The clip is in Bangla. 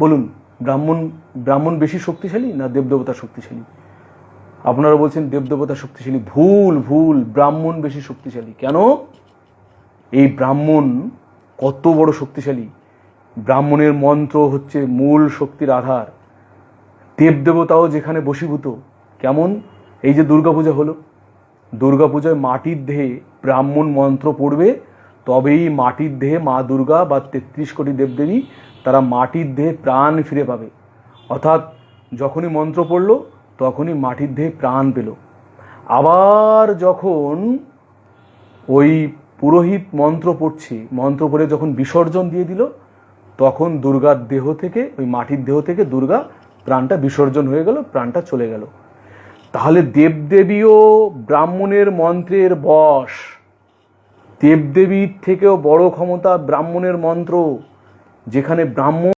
বলুন, ব্রাহ্মণ ব্রাহ্মণ বেশি শক্তিশালী না দেবদেবতা শক্তিশালী? আপনারা বলছেন দেবদেবতা শক্তিশালী, ভুল ভুল, ব্রাহ্মণ বেশি শক্তিশালী। কেন? এই ব্রাহ্মণ কত বড় শক্তিশালী? ব্রাহ্মণের মন্ত্র হচ্ছে মূল শক্তির আধার। দেবদেবতাও যেখানে বশীভূত, কেমন? এই যে দুর্গাপূজা হলো। দুর্গাপূজায় মাটির দেহে ব্রাহ্মণ মন্ত্র পড়বে, তবেই মাটির দেহে মা দুর্গা বা তেত্রিশ কোটি দেবদেবী তারা মাটির দেহে প্রাণ ফিরে পাবে। অর্থাৎ যখনই মন্ত্র পড়ল, তখনই মাটির দেহে প্রাণ পেল। আবার যখন ওই পুরোহিত মন্ত্র পড়ছে, মন্ত্র পড়ে যখন বিসর্জন দিয়ে দিল, তখন দুর্গার দেহ থেকে, ওই মাটির দেহ থেকে দুর্গা প্রাণটা বিসর্জন হয়ে গেল, প্রাণটা চলে গেল। তাহলে দেবদেবীও ব্রাহ্মণের মন্ত্রের বশ। দেবদেবীর থেকেও বড় ক্ষমতা ব্রাহ্মণের মন্ত্র। যেখানে ব্রাহ্মণ